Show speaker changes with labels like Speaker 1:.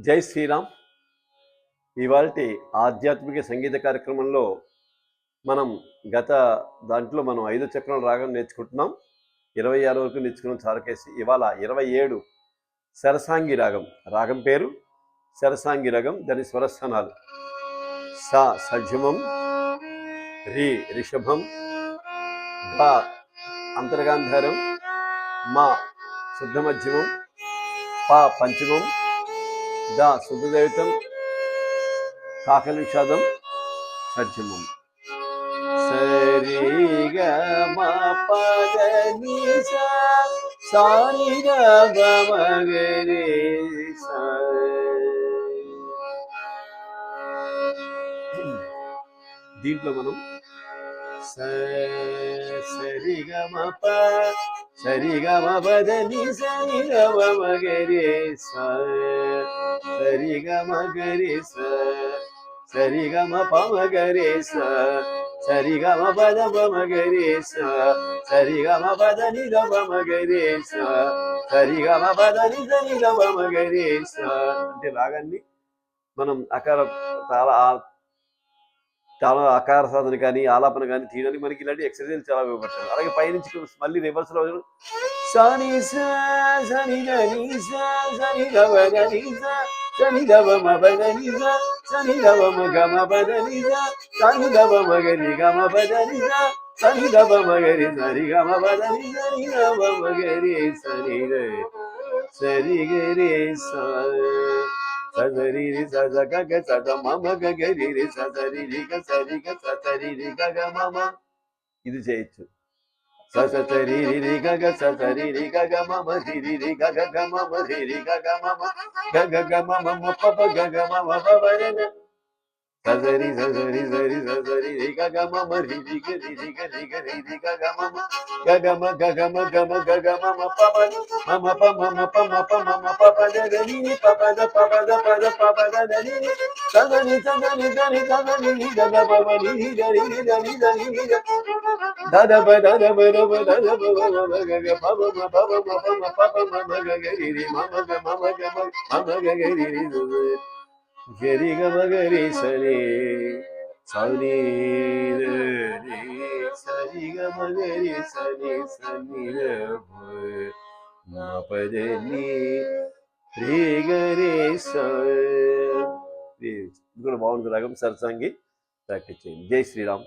Speaker 1: జై శ్రీరామ్. ఇవాళ ఆధ్యాత్మిక సంగీత కార్యక్రమంలో మనం గత దాంట్లో మనం ఐదు చక్రం రాగం నేర్చుకుంటున్నాం. ఇరవై ఆరు వరకు నేర్చుకున్నాం చారకేసి ఇవాళ ఇరవై ఏడు సరసాంగి రాగం. రాగం పేరు? సరసాంగి రాగం. దాని స్వరస్థానాలు. స సజమం రి రిషభం గా అంతర్గాంధారం మా శుద్ధ మధ్యమం ప పంచమం దా శుద్ధదైతం కాకలి విషాదం సజ్జమం సరి గ మ పద ని స సాని గ బ మ గ రి స దీంట్లో మనం స సరి గ మ ప సరి గ మ పద ని సరి గ మ మ గ రి స సరి గ మ గ రి స సరి గ మ ప మ గ రి స సరి గ మ పద ప మ గ రి స సరి గ మ పద ని గ ప మ గ రి స సరి గ మ పద ని స ని గ ప మ గ రి స అంటే రాగాన్ని మనం అకార తాళ చాలా ఆకార సాధన కానీ ఆలాపన కానీ తీయడానికి మనకి ఇలాంటి ఎక్సర్సైజ్ చాలా ఉపయోగపడతాయి అలాగే పైనుంచి మళ్ళీ రివర్స్లో సని స సని గ ని స సని గ మ గ ని స సని గ మ మ ప గ ని స సని గ మ ని స సని సని గ మ రి సరి గ మ ప ద ని సరి మ గ రి సరి ర సరి గ రి స సరి సదరి సద గగ సద మమ గగరి సదరి మ మ గ గ రి సరి గ సరి గ స సరి రి గ గ మ మ ఇది చేయొచ్చు స స స రి రి రి గ గ స స రి రి గ గగ మ మ రి రి రి సజరి సజరి సరి సజరి గగమ మరి రి గ గ మ మ గ గ గ మ మ మ ప ప ప మ ప ద ద ప ద ద ని ద ద ని ని ద ని ని ద ని ద ని ని ద ద ప ద ద ప ద ప ద ద ప మ మ గ గ ప మ మ ప మ ప మ ప మ మ గ గ రి రి మ మ గ మ మ గ మ మ గ గ రి రి స స గ రి గ మ గ రి స రి స ని ర ఇది కూడా బాగుంటుంది రాగం సరసంగి. ప్రాక్టీస్ చేయండి. జై శ్రీరామ్.